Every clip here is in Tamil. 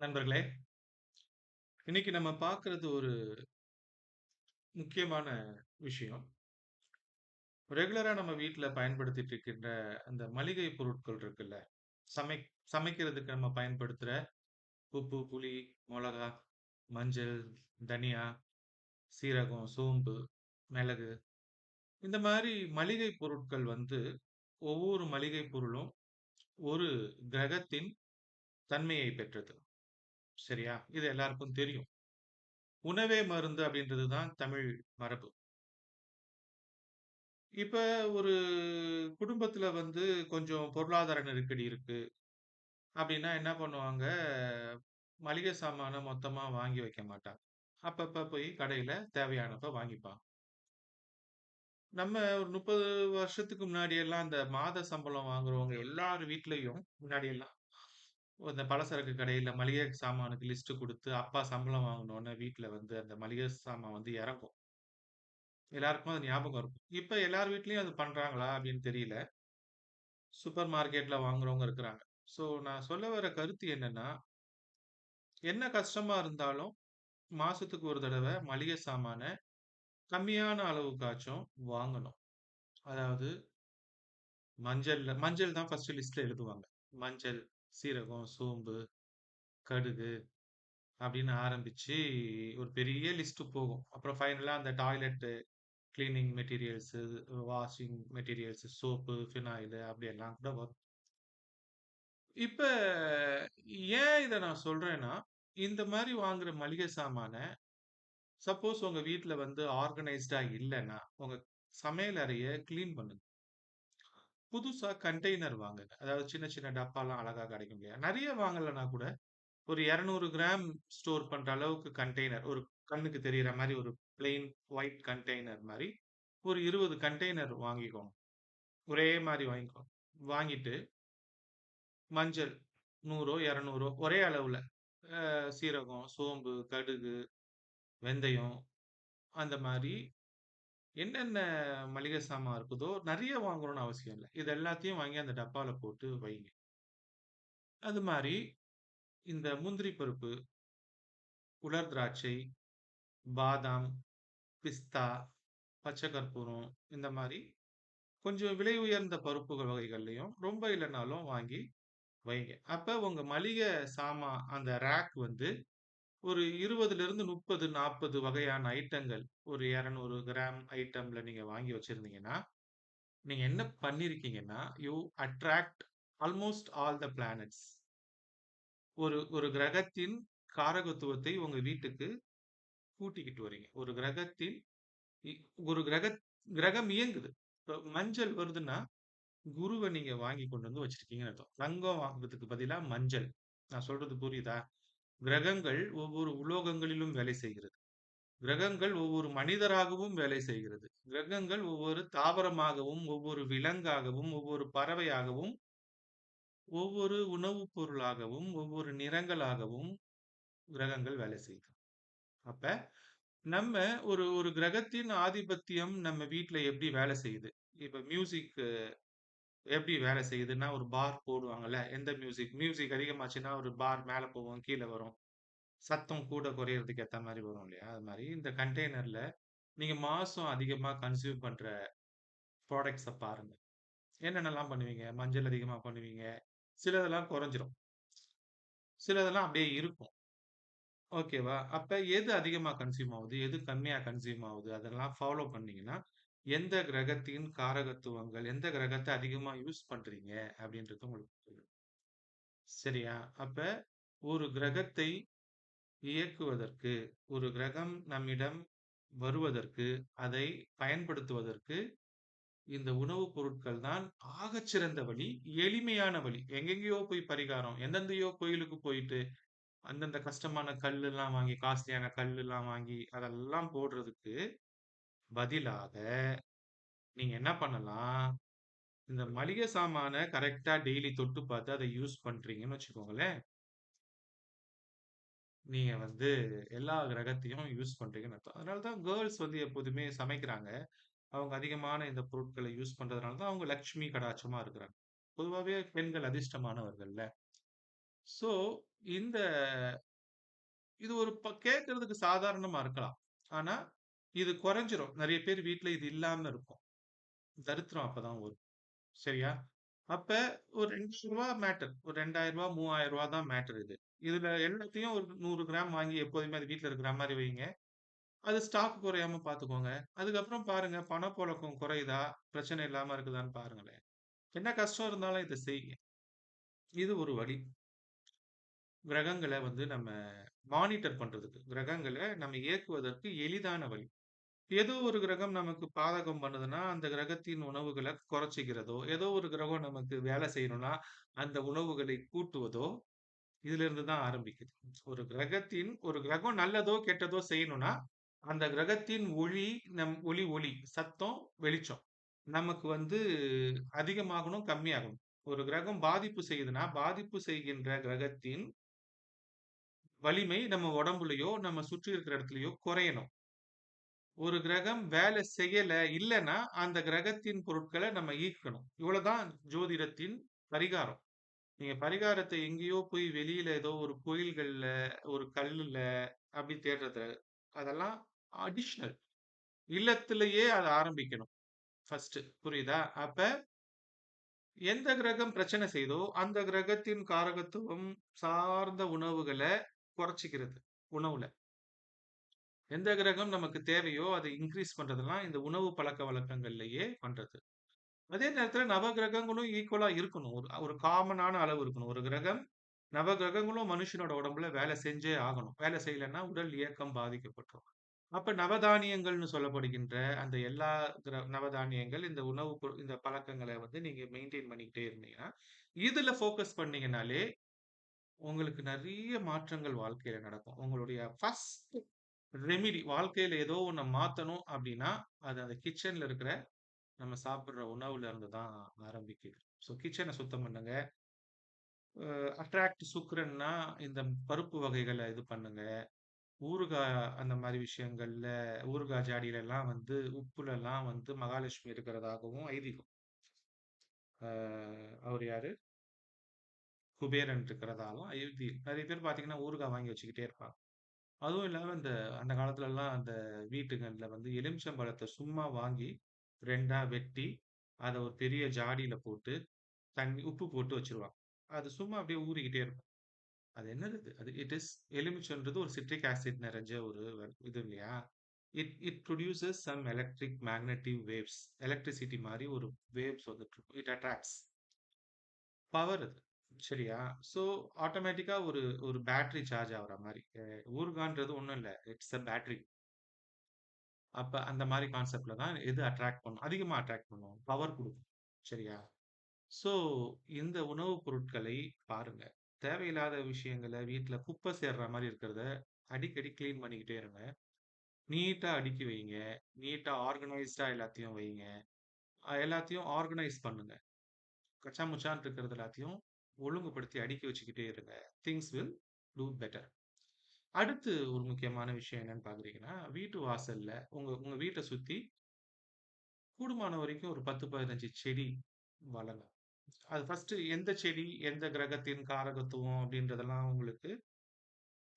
நண்பர்களே, இன்னைக்கு நம்ம பார்க்கறது ஒரு முக்கியமான விஷயம். ரெகுலரா நம்ம வீட்டில் பயன்படுத்திட்டு இருக்கின்ற அந்த மளிகை பொருட்கள் இருக்குல்ல, சமை சமைக்கிறதுக்கு நம்ம பயன்படுத்துற உப்பு, புளி, மிளகா மஞ்சள், தனியா, சீரகம், சோம்பு, மிளகு இந்த மாதிரி மளிகை பொருட்கள் வந்து ஒவ்வொரு மளிகை பொருளும் ஒரு கிரகத்தின் தன்மையை பெற்றது. சரியா? இது எல்லாருக்கும் தெரியும். உணவே மருந்து அப்படின்றது தான் தமிழ் மரபு. இப்ப ஒரு குடும்பத்துல வந்து கொஞ்சம் பொருளாதார நெருக்கடி இருக்கு. அப்படின்னா என்ன பண்ணுவாங்க, மளிகை சாமான மொத்தமா வாங்கி வைக்க மாட்டாங்க. அப்பப்ப போய் கடையில தேவையானப்ப வாங்கிப்பாங்க. நம்ம ஒரு 30 வருஷத்துக்கு முன்னாடி எல்லாம் அந்த மாத சம்பளம் வாங்குறவங்க எல்லார் வீட்லயும் முன்னாடி எல்லாம் இந்த பலசரக்கு கடையில மளிகை சாமானுக்கு லிஸ்ட் குடுத்து, அப்பா சம்பளம் வாங்குன உடனே வீட்ல வந்து அந்த மளிகை சாமான் வந்து இறங்கும். எல்லாருக்கும் அது ஞாபகம் இருக்கும். இப்ப எல்லார் வீட்லயும் அது பண்றாங்களா அப்படின்னு தெரியல. சூப்பர் மார்க்கெட்ல வாங்குறவங்க இருக்கிறாங்க. ஸோ நான் சொல்ல வர கருத்து என்னன்னா, என்ன கஷ்டமா இருந்தாலும் மாசத்துக்கு ஒரு தடவ மளிகை சாமான கம்மியான அளவுக்காச்சும் வாங்கணும். அதாவது மஞ்சள்ல மஞ்சள் தான் ஃபர்ஸ்ட் லிஸ்ட்ல எழுதுவாங்க. மஞ்சள், சீரகம், சோம்பு, கடுகு அப்படின்னு ஆரம்பிச்சு ஒரு பெரிய லிஸ்ட் போகும். அப்புறம் ஃபைனலாக அந்த toilet cleaning materials, washing materials, soap, phenyl அப்படி எல்லாம் கூட வரும். இப்போ ஏன் இதை நான் சொல்றேன்னா, இந்த மாதிரி வாங்குற மளிகை சாமான, சப்போஸ் உங்கள் வீட்டில் வந்து ஆர்கனைஸ்டாக இல்லைன்னா உங்கள் சமையல் அறையை க்ளீன் பண்ணுங்க. புதுசா கண்டெய்னர் வாங்குங்க. அதாவது சின்ன சின்ன டப்பாலாம் அழகா கிடைக்கும் இல்லையா? நெறைய வாங்கலன்னா கூட, ஒரு 200 கிராம் ஸ்டோர் பண்ற அளவுக்கு கண்டெய்னர், ஒரு கண்ணுக்கு தெரியிற மாரி ஒரு பிளெயின் ஒயிட் கண்டெய்னர் மாரி, ஒரு 20 கண்டெய்னர் வாங்கிக்கோங்க. ஒரே மாரி வாங்கிக்கோங்க. வாங்கிட்டு மஞ்சள் நூறோ இரநூறோ ஒரே அளவுல. அ சீரகம், சோம்பு, கடுகு, வெந்தயம் அந்த மாரி என்னென்ன மளிகை சாமான் இருக்குதோ, நிறைய வாங்கணும்னு அவசியம் இல்லை இது எல்லாத்தையும் வாங்கி அந்த டப்பால போட்டு வைங்க. அது மாரி இந்த முந்திரி பருப்பு, உலர் திராட்சை, பாதாம், பிஸ்தா, பச்சை கற்பூரம் இந்த மாரி கொஞ்சம் விலை உயர்ந்த பருப்புகள் வகைகள்லயும், ரொம்ப இல்லைனாலும் வாங்கி வைங்க. அப்ப உங்க மளிகை சாமான் அந்த ரேக் வந்து ஒரு 20லிருந்து 30, 40 வகையான ஐட்டங்கள் ஒரு 200 கிராம் ஐட்டம்ல நீங்கள் வாங்கி வச்சிருந்தீங்கன்னா, நீங்கள் என்ன பண்ணியிருக்கீங்கன்னா, you attract almost all the planets. ஒரு ஒரு கிரகத்தின் காரகத்துவத்தை உங்கள் வீட்டுக்கு கூட்டிக்கிட்டு வரீங்க. ஒரு கிரகத்தின் இ ஒரு கிரக கிரகம் இயங்குது. இப்போ மஞ்சள் வருதுன்னா, குருவை நீங்கள் வாங்கி கொண்டு வந்து வச்சுருக்கீங்கன்னு அர்த்தம். தங்கம் வாங்குறதுக்கு பதிலாக மஞ்சள். நான் சொல்கிறது புரியுதா? கிரகங்கள் ஒவ்வொரு உலோகங்களிலும் வேலை செய்கிறது. கிரகங்கள் ஒவ்வொரு மனிதராகவும் வேலை செய்கிறது. கிரகங்கள் ஒவ்வொரு தாவரமாகவும், ஒவ்வொரு விலங்காகவும், ஒவ்வொரு பறவையாகவும், ஒவ்வொரு உணவுப் பொருளாகவும், ஒவ்வொரு நிறங்களாகவும் கிரகங்கள் வேலை செய்யும் அப்ப நம்ம ஒரு ஒரு கிரகத்தின் ஆதிபத்தியம் நம்ம வீட்ல எப்படி வேலை செய்யுது? இப்ப மியூசிக் எப்படி வேலை செய்யுதுன்னா, ஒரு பார் போடுவாங்கல்ல. எந்த மியூசிக் மியூசிக் அதிகமாச்சுன்னா ஒரு பார் மேல போகும், கீழே வரும். சத்தம் கூட குறையறதுக்கு ஏத்த மாதிரி வரும் இல்லையா? அது மாதிரி இந்த கண்டெய்னர்ல நீங்க மாசம் அதிகமா கன்சியூம் பண்ற ப்ராடக்ட்ஸ பாருங்க. என்னென்னலாம் பண்ணுவீங்க? மஞ்சள் அதிகமா பண்ணுவீங்க. சிலதெல்லாம் குறைஞ்சிரும். சிலதெல்லாம் அப்படியே இருக்கும். ஓகேவா? அப்ப எது அதிகமா கன்சியூம் ஆகுது எது கம்மியா கன்சியூம் ஆகுது அதெல்லாம் ஃபாலோ பண்ணீங்கன்னா, எந்த கிரகத்தின் காரகத்துவங்கள், எந்த கிரகத்தை அதிகமா யூஸ் பண்றீங்க அப்படின்றது உங்களுக்கு புரியும். சரியா? அப்ப ஒரு கிரகத்தை இயக்குவதற்கு, ஒரு கிரகம் நம்மிடம் வருவதற்கு, அதை பயன்படுத்துவதற்கு, இந்த உணவுப் பொருட்கள் தான் ஆகச்சிறந்த வழி, எளிமையான வழி. எங்கெங்கேயோ போய் பரிகாரம், எந்தெந்தையோ கோயிலுக்கு போயிட்டு, அந்தந்த கஷ்டமான கல்லுலாம் வாங்கி, காஸ்ட்லியான கல்லுலாம் வாங்கி, அதெல்லாம் போடுறதுக்கு பதிலாக, நீங்க என்ன பண்ணலாம்? இந்த மளிகை சாமான கரெக்ட்டா டெய்லி தொட்டு பார்த்து அத யூஸ் பண்றீங்கன்னு வச்சுக்கோங்களேன். நீங்க வந்து எல்லா கிரகத்தையும் யூஸ் பண்றீங்கன்னு அர்த்தம். அதனால தான் கேர்ல்ஸ் வந்து எப்போதுமே சமைக்கிறாங்க. அவங்க அதிகமான இந்த பொருட்கள யூஸ் பண்றதுனால தான் அவங்க லட்சுமி கடாட்சமா இருக்கிறாங்க. பொதுவாவே பெண்கள் அதிர்ஷ்டமானவர்கள்ல. ஸோ, இந்த இது ஒரு ப கேட்கறதுக்கு சாதாரணமா இருக்கலாம். ஆனா, இது குறைஞ்சிரும். நிறைய பேர் வீட்ல இது இல்லாம இருக்கும். தரித்திரம் அப்பதான் வரும். சரியா? அப்ப ஒரு ரூ. 2000 மேட்டர். ஒரு ரூ. 2000 ரூ. 3000 தான் மேட்டர் இது. இதுல எல்லாத்தையும் ஒரு 100 கிராம் வாங்கி எப்போதுமே அது வீட்ல இருக்கிற மாரி வைங்க. அது ஸ்டாக் குறையாம பார்த்துக்கோங்க. அதுக்கப்புறம் பாருங்க பணப்புழக்கம் குறையுதா? பிரச்சனை இல்லாம இருக்குதான்னு பாருங்களேன். என்ன கஷ்டம் இருந்தாலும் இத செய்யுங்க. இது ஒரு வழி. கிரகங்கள வந்து நம்ம மானிட்டர் பண்றதுக்கு. கிரகங்கள நம்ம இயக்குவதற்கு எளிதான வழி. ஏதோ ஒரு கிரகம் நமக்கு பாதகம் பண்ணுதுன்னா, அந்த கிரகத்தின் உணவுகள குறைச்சுக்கிறதோ, ஏதோ ஒரு கிரகம் நமக்கு வேலை செய்யணும்னா, அந்த உணவுகளை கூட்டுவதோ, இதிலிருந்து தான் ஆரம்பிக்குது. ஒரு கிரகத்தின் ஒரு கிரகம் நல்லதோ, கெட்டதோ செய்யணும்னா, அந்த கிரகத்தின் ஒளி, நம் ஒளி ஒளி, சத்தம், வெளிச்சம். நமக்கு வந்து அதிகமாகணும், கம்மியாகணும். ஒரு கிரகம் பாதிப்பு செய்யுதுன்னா, பாதிப்பு செய்கின்ற கிரகத்தின் வலிமை நம்ம உடம்புலயோ, நம்ம சுற்றி இருக்கிற இடத்துலயோ குறையணும். ஒரு கிரகம் வேலை செய்யல, இல்லைன்னா அந்த கிரகத்தின் பொருட்களை நம்ம ஈர்க்கணும். இவ்வளவுதான் ஜோதிடத்தின் பரிகாரம். நீங்க பரிகாரத்தை எங்கேயோ போய் வெளியில ஏதோ ஒரு கோயில்கள்ல, ஒரு கல்லுல அப்படி தேடுறது, அதெல்லாம் அடிஷ்னல் இல்லத்திலேயே அதை ஆரம்பிக்கணும். ஃபர்ஸ்ட் புரியுதா? அப்ப எந்த கிரகம் பிரச்சனை செய்தோ அந்த கிரகத்தின் காரகத்துவம் சார்ந்த உணவுகளை குறைச்சிக்கிறது உணவுல. எந்த கிரகம் நமக்கு தேவையோ, அதை இன்க்ரீஸ் பண்றதெல்லாம் இந்த உணவு பழக்க வழக்கங்கள்லயே பண்றது. அதே நேரத்துல நவகிரகங்களும் ஈக்குவலா இருக்கணும். ஒரு ஒரு காமனான அளவு இருக்கணும். ஒரு கிரகம் நவகிரகங்களும் மனுஷனோட உடம்புல வேலை செஞ்சே ஆகணும். வேலை செய்யலன்னா உடல் இயக்கம் பாதிக்கப்பட்டுரும். அப்ப நவதானியங்கள்னு சொல்லப்படுகின்ற அந்த எல்லா கிர நவதானியங்கள் இந்த உணவு பொ இந்த பழக்கங்களை வந்து நீங்க மெயின்டைன் பண்ணிக்கிட்டே இருந்தீங்கன்னா, இதுல ஃபோக்கஸ் பண்ணீங்கன்னாலே, உங்களுக்கு நிறைய மாற்றங்கள் வாழ்க்கையில நடக்கும். உங்களுடைய ஃபர்ஸ்ட் ரெமிடி வாழ்க்கையில ஏதோ ஒன்று மாற்றணும் அப்படின்னா அது அந்த கிச்சன்ல இருக்கிற நம்ம சாப்பிட்ற உணவுல இருந்து தான் ஆரம்பிக்குது. ஸோ கிச்சனை சுத்தம் பண்ணுங்க. அட்ராக்ட் சுக்கிரன்னா இந்த பருப்பு வகைகளை இது பண்ணுங்க. ஊறுகாய் அந்த மாதிரி விஷயங்கள்ல ஊறுகாய் ஜாடிலலாம் வந்து உப்புலலாம் வந்து மகாலட்சுமி இருக்கிறதாகவும் ஐதீகம். அவர் யாரு? குபேரன் இருக்கிறதாலும் ஐதீகம். நிறைய பேர் பார்த்தீங்கன்னா, ஊறுகாய் வாங்கி வச்சுக்கிட்டே இருப்பாங்க. அதுவும் இல்லாம இந்த அந்த காலத்துலலாம் அந்த வீட்டுங்கள்ல வந்து எலுமிச்சம்பழத்த சும்மா வாங்கி 2ஆ வெட்டி, அத ஒரு பெரிய ஜாடியில போட்டு, தண்ணி உப்பு போட்டு வச்சுருவாங்க. அது சும்மா அப்படியே ஊறிக்கிட்டே இருக்கும். அது என்னது அது? அது இட் இஸ் எலுமிச்சம்ன்றது ஒரு சிட்ரிக் ஆசிட் நிறைஞ்ச ஒரு இது இல்லையா? It it produces some electric magnetic waves. Electricity மாரி ஒரு வேவ்ஸ் வந்துட்டு இருக்கும். It attracts. பவர் அது. சரியா? ஸோ ஆட்டோமேட்டிக்கா ஒரு ஒரு பேட்டரி சார்ஜ் ஆகுற மாரி. அ ஒன்றும் ஒண்ணும் இல்ல. It's a battery. அப்ப அந்த மாரி கான்செப்ட்ல தான் எது அட்ராக்ட் பண்ணும்? அதிகமா அட்ராக்ட் பண்ணும். பவர் குடுக்கும். சரியா? ஸோ இந்த உணவுப் பொருட்களை பாருங்க. தேவையில்லாத விஷயங்கள வீட்ல குப்பை சேர்ற மாரி இருக்கிறத அடிக்கடி கிளீன் பண்ணிக்கிட்டே இருங்க. நீட்டா அடுக்கி வைங்க. நீட்டா ஆர்கனைஸ்டா எல்லாத்தையும் வைங்க. அ எல்லாத்தையும் ஆர்கனைஸ் பண்ணுங்க. கச்சா முச்சான் இருக்கிறது எல்லாத்தையும் ஒழுங்குபடுத்தி அடுக்கி வச்சுக்கிட்டே இருங்க. Things will do better. அடுத்து ஒரு முக்கியமான விஷயம் என்னன்னு பாக்குறீங்கன்னா வீட்டு வாசல்ல உங்க உங்க வீட்டை சுத்தி கூடுமான வரைக்கும் ஒரு 10, 15 செடி வளங்க. அது ஃபர்ஸ்ட்டு எந்த செடி, எந்த கிரகத்தின் காரகத்துவம் அப்படின்றதெல்லாம் உங்களுக்கு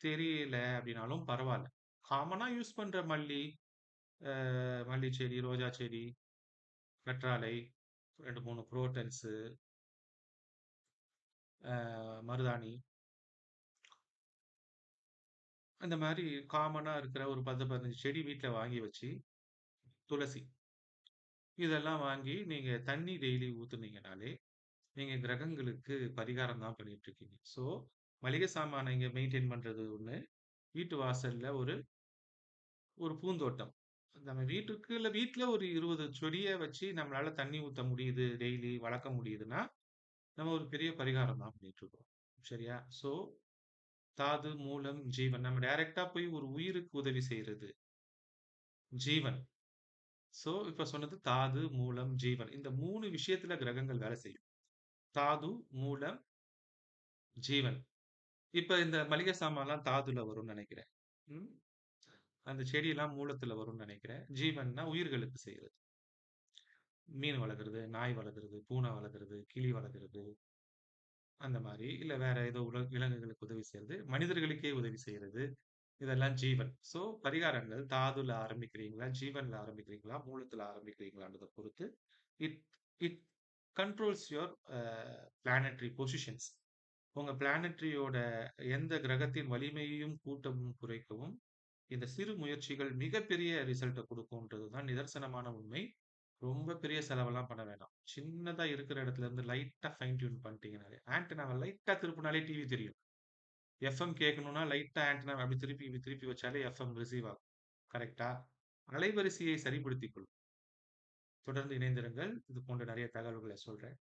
தெரியல அப்படின்னாலும் பரவாயில்ல காமனா யூஸ் பண்ற மல்லி, மல்லி செடி, ரோஜா செடி, கற்றாழை, ரெண்டு மூணு புரோட்டன்ஸு மருதாணி. அந்த மாதிரி காமனா இருக்கிற ஒரு 10, 15 செடி வீட்ல வாங்கி வச்சு, துளசி இதெல்லாம் வாங்கி நீங்க தண்ணி டெய்லி ஊத்துனீங்கனாலே, நீங்க கிரகங்களுக்கு பரிகாரம் தான் பண்ணிட்டு இருக்கீங்க. ஸோ, மளிகை சாமான இங்க மெயின்டெயின் பண்றது ஒண்ணு. வீட்டு வாசல்ல ஒரு ஒரு பூந்தோட்டம். நம்ம வீட்டுக்குள்ள வீட்ல ஒரு 20 செடிய வச்சு நம்மளால தண்ணி ஊத்த முடியுது, டெய்லி வளர்க்க முடியுதுன்னா, நம்ம ஒரு பெரிய பரிகாரம் தான் பண்ணிட்டு இருக்கோம். சரியா? ஸோ, தாது, மூலம், ஜீவன். நம்ம டைரக்டா போய் ஒரு உயிருக்கு உதவி செய்யறது ஜீவன். ஸோ, இப்ப சொன்னது தாது, மூலம், ஜீவன். இந்த மூணு விஷயத்துல கிரகங்கள் வேலை செய்யும். தாது, மூலம், ஜீவன். இப்ப இந்த மளிகை சாமான்லாம் தாதுல வரும்னு நினைக்கிறேன் ம். அந்த செடியெல்லாம் மூலத்துல வரும்னு நினைக்கிறேன் ஜீவன்னா உயிர்களுக்கு செய்யறது மீன் வளர்க்குறது, நாய் வளர்க்குறது, பூனை வளர்க்குறது, கிளி வளர்க்குறது. அந்த மாதிரி இல்ல வேற ஏதோ உல விலங்குகளுக்கு உதவி செய்யறது மனிதர்களுக்கே உதவி செய்யறது இதெல்லாம் ஜீவன். ஸோ பரிகாரங்கள் தாதுல ஆரம்பிக்கிறீங்களா? ஜீவன்ல ஆரம்பிக்கிறீங்களா? மூலத்துல ஆரம்பிக்கிறீங்களான்றதை பொறுத்து, it it controls your planetary positions. உங்க பிளானட்ரியோட எந்த கிரகத்தின் வலிமையையும் கூட்டமும் குறைக்கவும், இந்த சிறு முயற்சிகள் மிகப்பெரிய ரிசல்ட்டை கொடுக்கும்ன்றது தான் நிதர்சனமான உண்மை. ரொம்ப பெரிய செலவெல்லாம் பண்ண வேண்டாம். சின்னதா இருக்கிற இடத்துல இருந்து லைட்டா ஃபைன் டியூன் பண்ணிட்டீங்கனாலே, ஆண்டனாவ லைட்டா திருப்புனாலே டிவி தெரியும். எஃப்எம் கேட்கணும்னா லைட்டா ஆண்டனாவ அப்படி திருப்பி இப்படி திருப்பி வச்சாலே எஃப்எம் ரிசீவ் ஆகும். கரெக்ட்டா? அலைவரிசையை சரிப்படுத்திக் கொள்ளும். தொடர்ந்து இணைந்திருங்கள். இது போன்ற நிறைய தகவல்களை சொல்றேன்.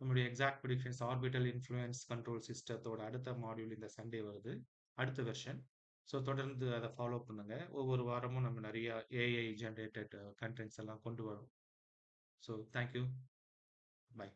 நம்முடைய exact predictions orbital influence control சிஸ்டத்தோட அடுத்த மாடியூல் இந்த சண்டே வருது. அடுத்த வெர்ஷன். ஸோ தொடர்ந்து அத ஃபாலோ பண்ணுங்க. ஒவ்வொரு வாரமும் நம்ம நிறைய ஏஐ ஜெனரேட்டட் கன்டென்ட்ஸ் எல்லாம் கொண்டு வரோம். So thank you. பை.